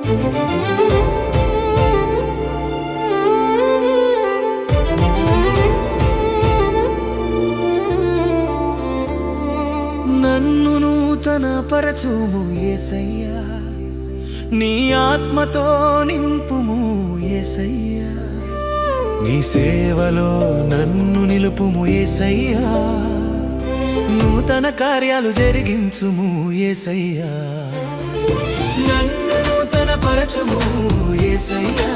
నన్ను నూతన పరచుము ఏసయ్యా. నీ ఆత్మతో నింపుము ఏసయ్యా. నీ సేవలో నన్ను నిలుపుము ఏసయ్యా. నూతన కార్యాలు జరిగించుము ఏసయ్యా. నన్ను ఏసయ్యా.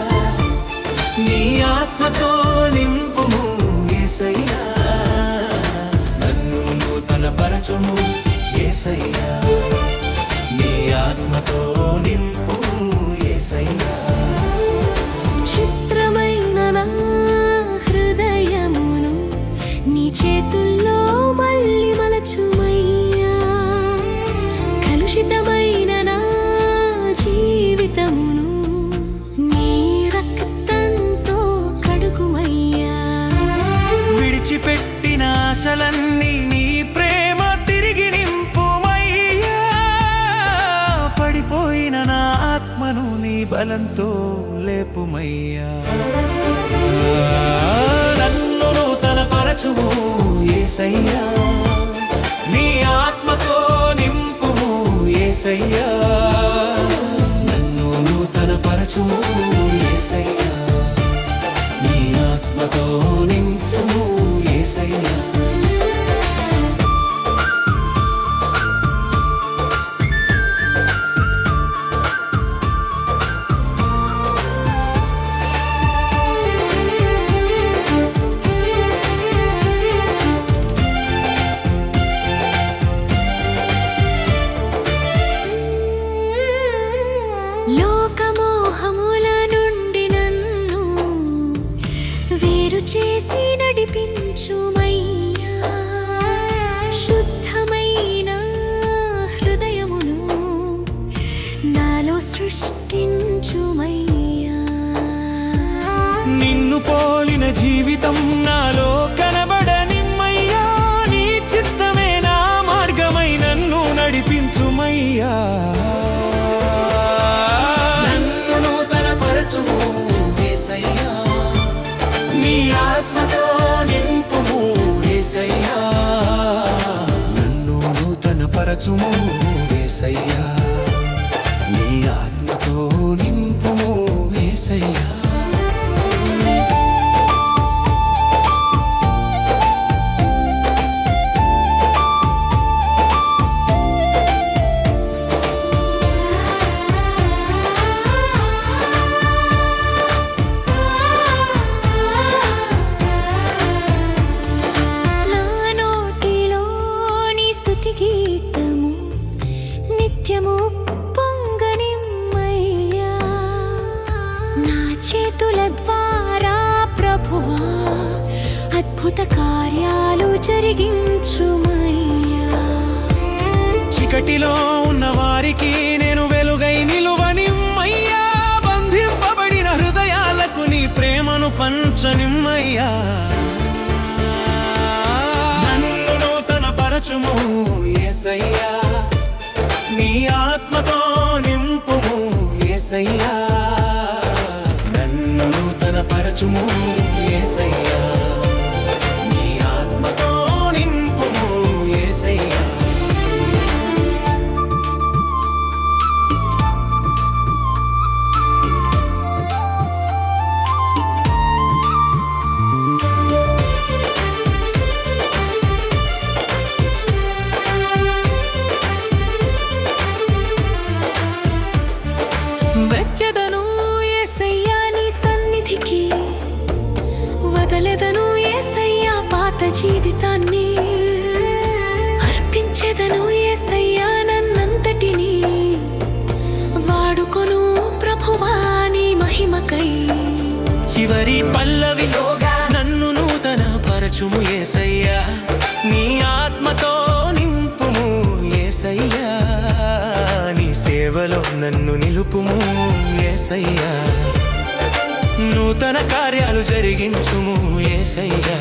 నీ ఆత్మతో నింపుము ఏసయ్యా. నన్ను నూతన పరచుము ఏసయ్యా. నీ ఆత్మతో నింపుము ఏసయ్యా. చిత్రమైన నా హృదయమును నీ చేతుల్లో మళ్ళీ మలచుమయ్యా. కలుషితమైన నా జీవితమును బలంతో లేపుమయ్యా. నన్ను నూతన పరచుము ఏసయ్యా. నీ ఆత్మతో నింపుము ఏసయ్యా. నన్ను నూతన పరచుము ఏసయ్యా. నీ ఆత్మతో నింపుము ఏసయ్యా. నడిపించుమయ్యా శుద్ధమైన హృదయమును నాలో సృష్టించుమయ్యా. నిన్ను పోలిన జీవితం నూతన పరచుము నీ ఆత్మతో నింపుము యేసయ్యా నిత్యము పొంగనిమ్మయ్యా నా చేతుల ద్వారా ప్రభువా అద్భుత కార్యాలు జరిగించుమయ్యా. చీకటిలో ఉన్న వారికి నేను వెలుగై నిలువనిమ్మయ్యా బంధింపబడిన హృదయాలకు నీ ప్రేమను పంచనిమ్మయ్యా. నన్ను నూతన పరచుము యేసయ్యా నీ ఆత్మతో నింపుము ఏసయ్యా. నన్ను నూతన పరచుము ఏసయ్యా. ప్రేమకై. చివరి పల్లవి నన్ను నూతన పరచుము ఏసయ్యా. నీ ఆత్మతో నింపుము ఏసయ్యా. నీ సేవలో నన్ను నిలుపుము ఏసయ్యా. నూతన కార్యాలు జరిగించుము ఏసయ్యా.